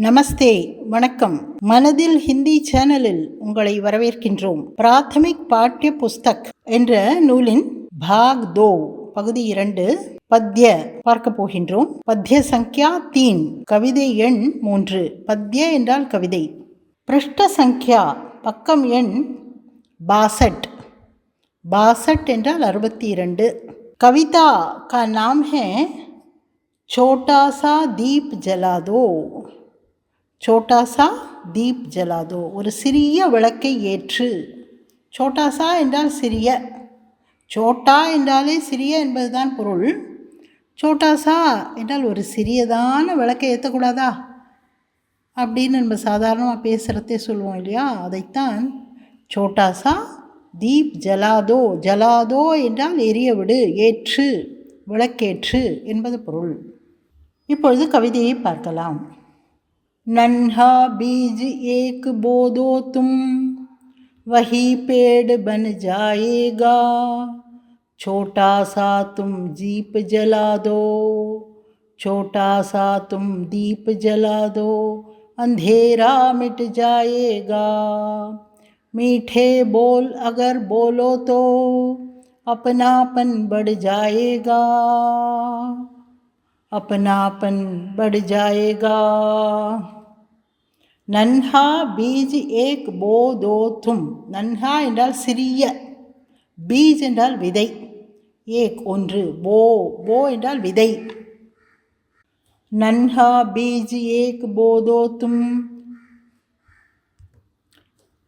நமஸ்தே வணக்கம் மனதில் ஹிந்தி சேனலில் உங்களை வரவேற்கின்றோம் பிராத்தமிக் பாட்டிய புஸ்தக் என்ற நூலின் பாக் தோ பகுதி இரண்டு பத்ய பார்க்க போகின்றோம் பத்ய சங்கியா தீன் கவிதை எண் மூன்று பத்ய என்றால் கவிதை பிருஷ்ட சங்கியா பக்கம் எண் பாசட் बासठ என்றால் அறுபத்தி இரண்டு கவிதா का नाम है छोटा सा दीप जला दो சோட்டாசா தீப் ஜலாதோ ஒரு சிறிய விளக்கை ஏற்று. சோட்டாசா என்றால் சிறிய. சோட்டா என்றாலே சிறிய என்பதுதான் பொருள். சோட்டாசா என்றால் ஒரு சிறியதான விளக்கை ஏற்றக்கூடாதா? அப்படின்னு நம்ம சாதாரணமாக பேசுகிறதே சொல்லுவோம் இல்லையா? அதைத்தான் சோட்டாசா தீப் ஜலாதோ ஜலாதோ என்றால் எரிய விடு ஏற்று விளக்கேற்று என்பது பொருள். இப்பொழுது கவிதையை பார்க்கலாம். नन्हा बीज एक बो दो तुम, वही पेड़ बन जाएगा। छोटा सा तुम जीप जला दो, छोटा सा तुम दीप जला दो, अंधेरा मिट जाएगा। मीठे बोल अगर बोलो तो अपनापन बढ़ जाएगा। अपनापन बढ़ जाएगा। நன்ஹா பீஜ் ஏக் போதோத்தும். நன்ஹா என்றால் சிறிய. பீஜ் என்றால் விதை. ஏக் ஒன்று. போ. போ என்றால் விதை. நன்ஹா பீஜ் ஏக் போதோத்தும்.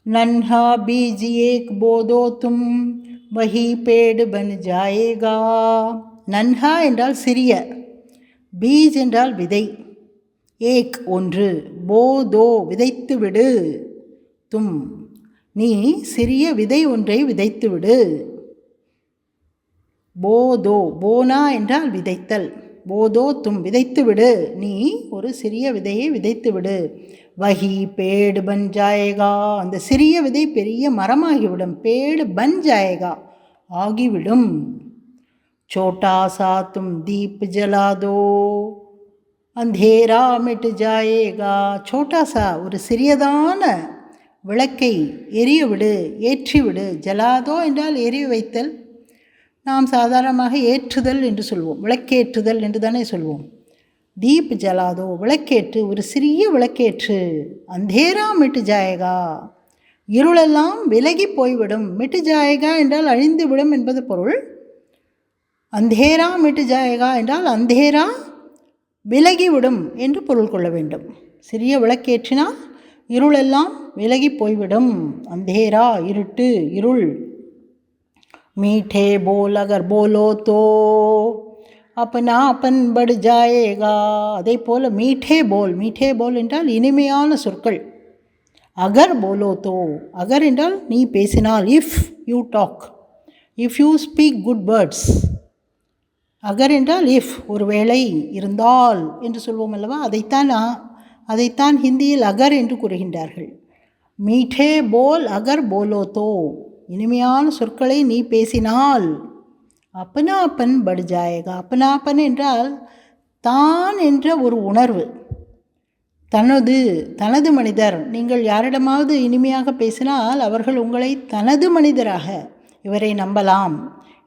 நன்ஹா பீஜ் ஏக் போதோத்தும். தும் வஹி பேடு பன் ஜாயேகா. நன்ஹா என்றால் சிறிய. பீஜ் என்றால் விதை. ஏக் ஒன்று. போதோ விதைத்து விடு. தும். நீ சிறிய விதை ஒன்றை விதைத்து விடு. போதோ போனா என்றால் விதைத்தல். போதோ தும் விதைத்து விடு. நீ ஒரு சிறிய விதையை விதைத்து விடு. வகி பேடு பன் அந்த சிறிய விதை பெரிய மரமாகிவிடும். பேடு பன் ஜாயகா ஆகிவிடும். சோட்டா சாத்தும் தீப் ஜலாதோ. அந்தேரா மிட்டு ஜாயேகா. சோட்டா சா ஒரு சிறியதான விளக்கை எரிய விடு ஏற்றிவிடு ஜலாதோ என்றால் எரிய வைத்தல். நாம் சாதாரணமாக ஏற்றுதல் என்று சொல்வோம் விளக்கேற்றுதல் என்று தானே சொல்வோம். தீப் ஜலாதோ விளக்கேற்று ஒரு சிறிய விளக்கேற்று அந்தேரா மிட்டு ஜாயகா. இருளெல்லாம் விலகி போய்விடும் மிட்டு ஜாயகா என்றால் அழிந்து விடும் என்பது பொருள். அந்தேரா மிட்டு ஜாயகா என்றால் அந்தேரா விலகிவிடும் என்று பொருள் கொள்ள வேண்டும். சிறிய விளக்கேற்றினால் இருளெல்லாம் விலகி போய்விடும். அந்தேரா இருட்டு இருள். மீட்டே போல் அகர் போலோ தோ அப்பனா அப்பன் படு ஜாயேகா அதே போல் மீட்டே போல். மீட்டே போல் என்றால் இனிமையான சொற்கள். அகர் போலோ தோ அகர் என்றால் நீ பேசினால் if you talk if you speak good words அகர் என்றால் இஃப் ஒரு வேளை இருந்தால் என்று சொல்வோம் அல்லவா? அதைத்தான் அதைத்தான் ஹிந்தியில் அகர் என்று கூறுகின்றார்கள். மீட்டே போல் அகர் போலோதோ இனிமையான சொற்களை நீ பேசினால் அப்பனாப்பன் படுஜாயகா. அப்பனாப்பன் என்றால் தான் என்ற ஒரு உணர்வு. தனது தனது மனிதர் நீங்கள் யாரிடமாவது இனிமையாக பேசினால் அவர்கள் உங்களை தனது மனிதராக இவரை நம்பலாம்.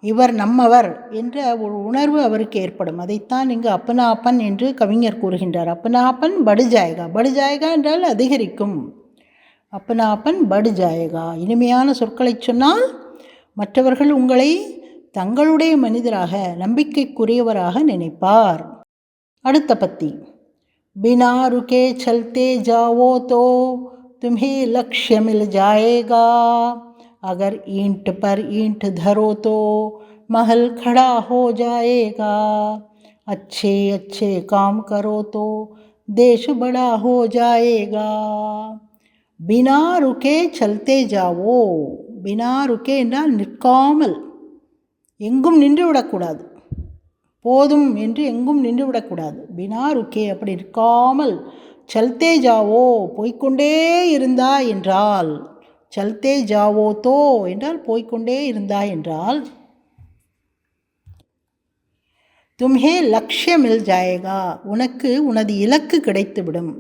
இவர் நம்மவர் என்ற ஒரு உணர்வு அவருக்கு ஏற்படும் அதைத்தான் இங்கு அப்பனாப்பன் என்று கவிஞர் கூறுகின்றார் அப்பனாப்பன் படுஜாயகா படுஜாயகா என்றால் அதிகரிக்கும் அப்பனாப்பன் படு ஜாயகா இனிமையான சொற்களை சொன்னால் மற்றவர்கள் உங்களை தங்களுடைய மனிதராக நம்பிக்கைக்குரியவராக நினைப்பார் அடுத்த பத்தி बिना रुके चलते जाओ तो तुम्हें लक्ष्य मिल जाएगा अगर ईंट पर ईंट धरो तो महल खड़ा हो जाएगा अच्छे अच्छे काम करो तो देश बड़ा हो जाएगा பினா ருக்கே சல்தே ஜாவோ பினா ருக்கே என்றால் நிற்காமல் எங்கும் நின்று விடக்கூடாது போதும் என்று எங்கும் நின்று விடக்கூடாது பினா ருக்கே அப்படி நிற்காமல் சல்தே ஜாவோ போய்கொண்டே இருந்தா என்றால் சல்தே ஜாவோ தோ என்றால் போய்கொண்டே இருந்தாய் என்றால் தும்ஹே லக்ஷ்யம் மில் ஜாயேகா உனக்கு உனது இலக்கு கிடைத்துவிடும்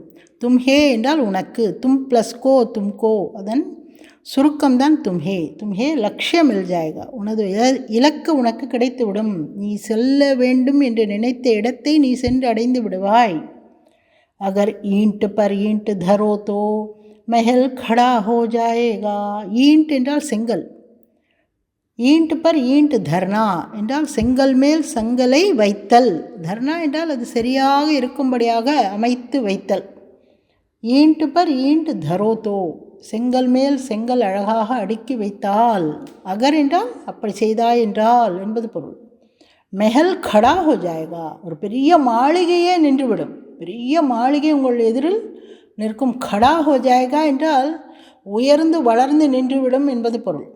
தும்ஹே என்றால் உனக்கு தும் ப்ளஸ் கோ தும்கோ அதன் சுருக்கம்தான் தும்ஹே தும்ஹே லக்ஷ்யம் மில் ஜாயேகா உனது இலக்கு உனக்கு கிடைத்துவிடும் நீ செல்ல வேண்டும் என்று நினைத்த இடத்தை நீ சென்று அடைந்து விடுவாய். அகர் ஈண்ட் பர் ஈண்ட் தரோ தோ महल खड़ा हो जाएगा ஈண்ட் என்றால் செங்கல் ஈண்ட் பர் ஈண்ட் தர்ணா என்றால் செங்கல் மேல் செங்கலை வைத்தல் தர்ணா என்றால் அது சரியாக இருக்கும்படியாக அமைத்து வைத்தல் ஈண்ட் பர் ஈண்ட் தரோதோ செங்கல் மேல் செங்கல் அழகாக அடுக்கி வைத்தால் அகர் என்றால் அப்படி செய்தாய் என்றால் என்பது பொருள் மெஹல் கடா ஹோ ஜாயகா ஒரு பெரிய மாளிகையே நின்றுவிடும் பெரிய மாளிகை உங்கள் எதிரில் நிற்கும் கடா ஹோ ஜாயகா என்றால் உயர்ந்து வளர்ந்து நின்றுவிடும் என்பது பொருள்.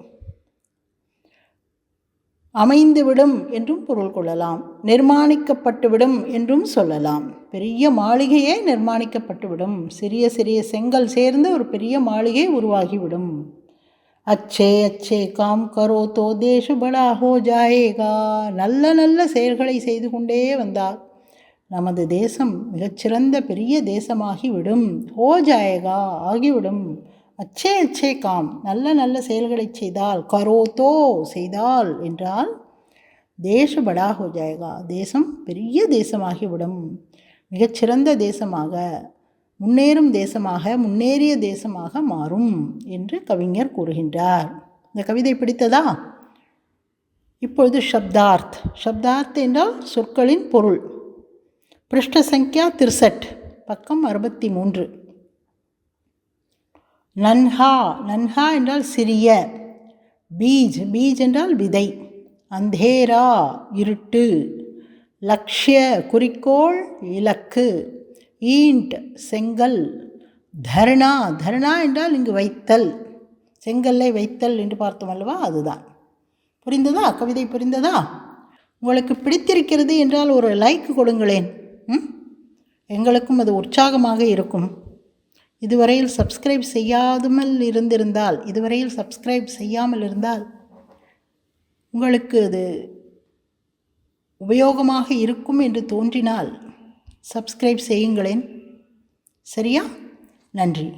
அமைந்துவிடும் என்றும் பொருள் கொள்ளலாம். நிர்மாணிக்கப்பட்டுவிடும் என்றும் சொல்லலாம். பெரிய மாளிகையே நிர்மாணிக்கப்பட்டுவிடும். சிறிய சிறிய செங்கல் சேர்ந்து ஒரு பெரிய மாளிகை உருவாகிவிடும். அச்சே அச்சே காம் கரோ தோ தேஷு படா ஹோ ஜாயேகா. நல்ல நல்ல செயல்களை செய்து கொண்டே வந்தால் நமது தேசம் மிகச்சிறந்த பெரிய தேசமாகிவிடும். ஹோ ஜாயேகா ஆகிவிடும். அச்சே அச்சே காம். நல்ல நல்ல செயல்களை செய்தால் கரோத்தோ செய்தால் என்றால் தேச படா ஹோ ஜாயேகா தேசம் பெரிய தேசமாகிவிடும். மிகச்சிறந்த தேசமாக முன்னேறும் தேசமாக முன்னேறிய தேசமாக மாறும் என்று கவிஞர் கூறுகின்றார். இந்த கவிதை பிடித்ததா? இப்பொழுது ஷப்தார்த் ஷப்தார்த் என்றால் சொற்களின் பொருள். பிருஷ்ட சங்கியா திருசட் பக்கம் அறுபத்தி மூன்று நன்ஹா நன்ஹா என்றால் சிறிய பீஜ் பீஜ் என்றால் விதை. அந்தேரா இருட்டு. லக்ஷ்ய குறிக்கோள் இலக்கு. ஈண்ட் செங்கல். தர்ணா தர்ணா என்றால் இங்கு வைத்தல். செங்கல்லை வைத்தல் என்று பார்த்தோம் அல்லவா? அதுதான். புரிந்ததா? கவிதை புரிந்ததா? உங்களுக்கு பிடித்திருக்கிறது என்றால் ஒரு லைக் கொடுங்களேன். எங்களுக்கும் அது உற்சாகமாக இருக்கும். இதுவரையில் சப்ஸ்கிரைப் செய்யாமல் இருந்திருந்தால் இதுவரையில் சப்ஸ்கிரைப் செய்யாமல் இருந்தால் உங்களுக்கு அது உபயோகமாக இருக்கும் என்று தோன்றினால் சப்ஸ்கிரைப் செய்யுங்களேன். சரியா? நன்றி.